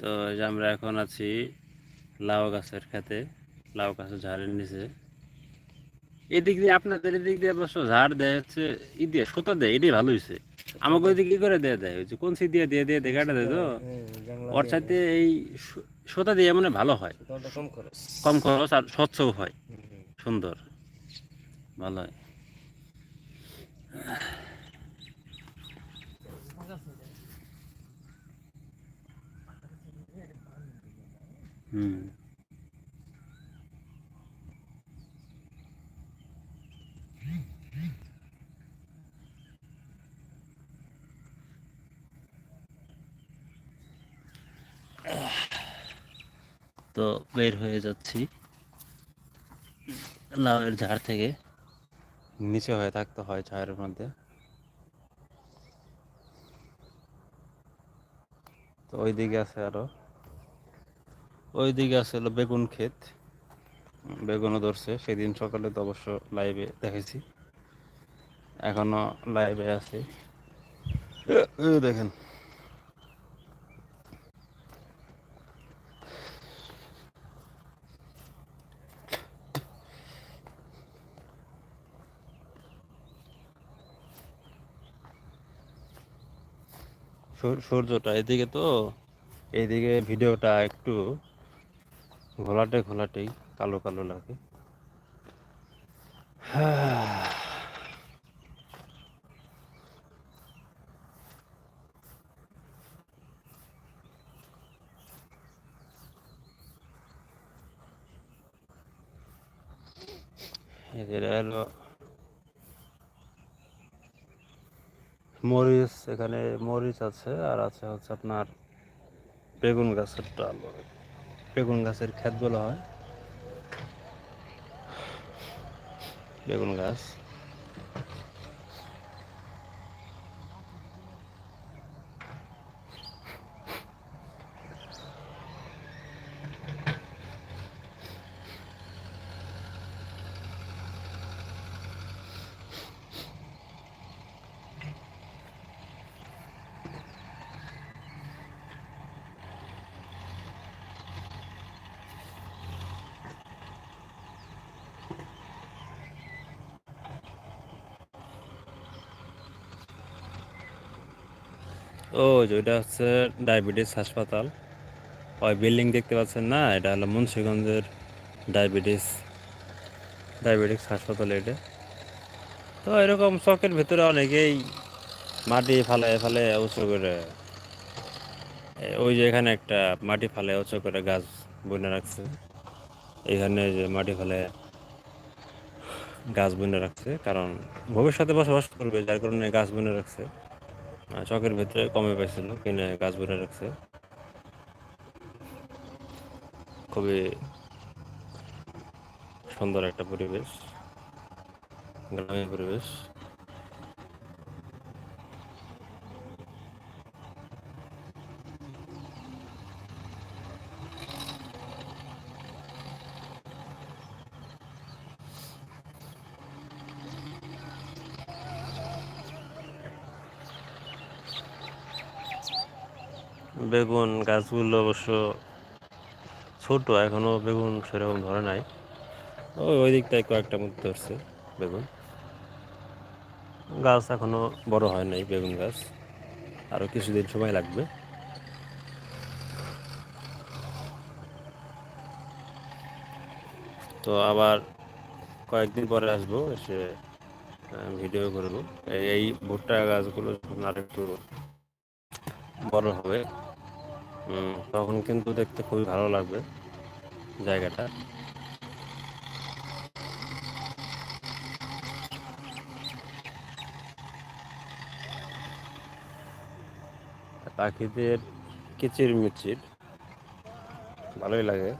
তো এই যে আমরা এখন আছি লাউ গাছের খেতে। লাউ গাছের ঝাড়ের নিচে। এদিক দিয়ে আপনাদের এদিক দিয়ে অবশ্য ঝাড় দেয় হচ্ছে ই দিয়ে সুতা দেয় এটাই ভালো হয়েছে আমাকে ওই দিকে কি করে দেয়া দেয় যে কোন সি দিয়ে দিয়ে দিয়ে দেখাটা দেয় তো? ওর সাথে এই সুতা দিয়ে মানে ভালো হয়। কম খরচ। কম খরচ আর স্বচ্ছও হয়। সুন্দর। ভালো হয়। তো বের হয়ে যাচ্ছি লাউয়ের ঝাড় থেকে। নিচে হয়ে থাকতে হয় ছায়ের মধ্যে। তো ওই দিকে আছে আরও। ওই দিকে আছে হলো বেগুন ক্ষেত। বেগুনও ধরছে, সেদিন সকালে তো অবশ্য লাইভে দেখেছি। এখনও লাইভে আছে। দেখেন। সূর- সূর্যটা এদিকে তো এইদিকে ভিডিওটা একটু ঘোলাটে ঘোলাটেই, কালো কালো লাগে। এদের হলো মরিচ, এখানে মরিচ আছে, আর আছে হচ্ছে আপনার বেগুন গাছের ডাল। বেগুন গাছের ক্ষেত বলা হয়। বেগুন গাছ? ও ওইটা হচ্ছে ডায়াবেটিস হাসপাতাল। ওই বিল্ডিং দেখতে পাচ্ছেন না? এটা হলো মুন্সিগঞ্জের ডায়াবেটিস ডায়াবেটিস হাসপাতাল এটা। তো এরকম চকের ভিতরে অনেকেই মাটি ফালায় ফালে উঁচু করে ওই যে এখানে একটা মাটি ফালে উঁচু করে গাছ বনে রাখছে। এখানে যে মাটি ফেলে গাছ বনে রাখছে, কারণ ভবিষ্যতে বসবাস করবে, যার কারণে গাছ বনে রাখছে। চকের ভেতরে কমে পাইছিল কিনে গাছ ভরে রাখছে। খুবই সুন্দর একটা পরিবেশ গ্রামীণ পরিবেশ। বেগুন গাছগুলো অবশ্য ছোট, এখনও বেগুন সেরকম ধরে নাই। ওই ওই দিকটায় কয়েকটা মধ্যে ধরছে বেগুন। গাছ এখনও বড় হয় নাই, বেগুন গাছ। আরও কিছুদিন সময় লাগবে। তো আবার কয়েকদিন পরে আসব, এসে ভিডিও করব। এই ভুট্টা গাছগুলো আর একটু বড় হবে তখন কিন্তু দেখতে খুবই ভালো লাগবে জায়গাটা। পাখিদের কিচির মিচির ভালোই লাগে।